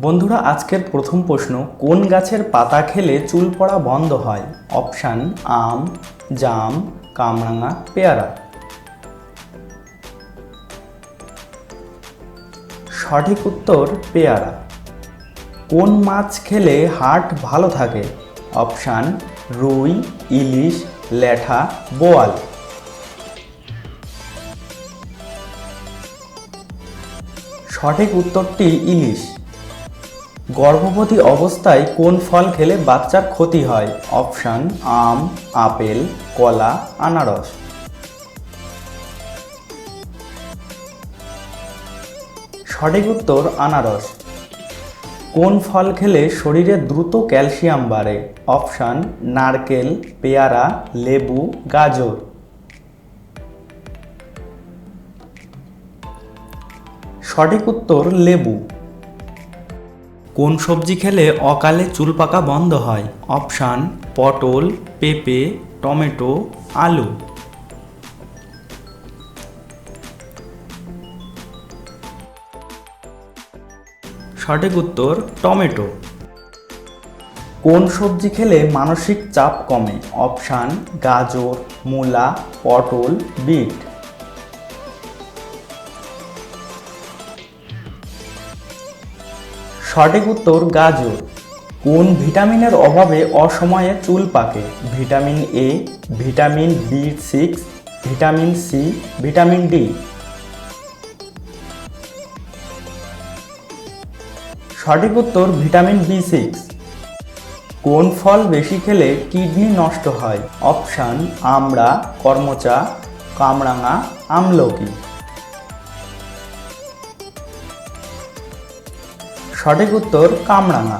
বন্ধুরা, আজকের প্রথম প্রশ্ন, কোন গাছের পাতা খেলে চুল পড়া বন্ধ হয়? অপশান, আম, জাম, কামরাঙা, পেয়ারা। সঠিক উত্তর, পেয়ারা। কোন মাছ খেলে হার্ট ভালো থাকে? অপশান, রুই, ইলিশ ল্যাঠা বোয়াল। সঠিক উত্তরটি ইলিশ। গর্ভবতী অবস্থায় কোন ফল খেলে বাচ্চার ক্ষতি হয়? অপশান, আম, আপেল, কলা, আনারস। সঠিক উত্তর, আনারস। কোন ফল খেলে শরীরে দ্রুত ক্যালসিয়াম বাড়ে? অপশান, নারকেল, পেয়ারা, লেবু, গাজর। সঠিক উত্তর, লেবু। কোন সবজি খেলে অকালে চুল পাকা বন্ধ হয়? অপশান, পটল, পেঁপে, টমেটো, আলু। সঠিক উত্তর, টমেটো। কোন সবজি খেলে মানসিক চাপ কমে? অপশান, গাজর, মূলা, পটল, বিট। সঠিক উত্তর গাজর। কোন ভিটামিনের অভাবে অসময়ে চুল পাকে? Vitamin A vitamin B six vitamin C vitamin D সঠিক উত্তর ভিটামিন বি সিক্স কোন ফল বেশি খেলে কিডনি নষ্ট হয়? অপশান, আমড়া, কর্মচা, কামরাঙা, আমলকি। সঠিক উত্তর কামরাঙা।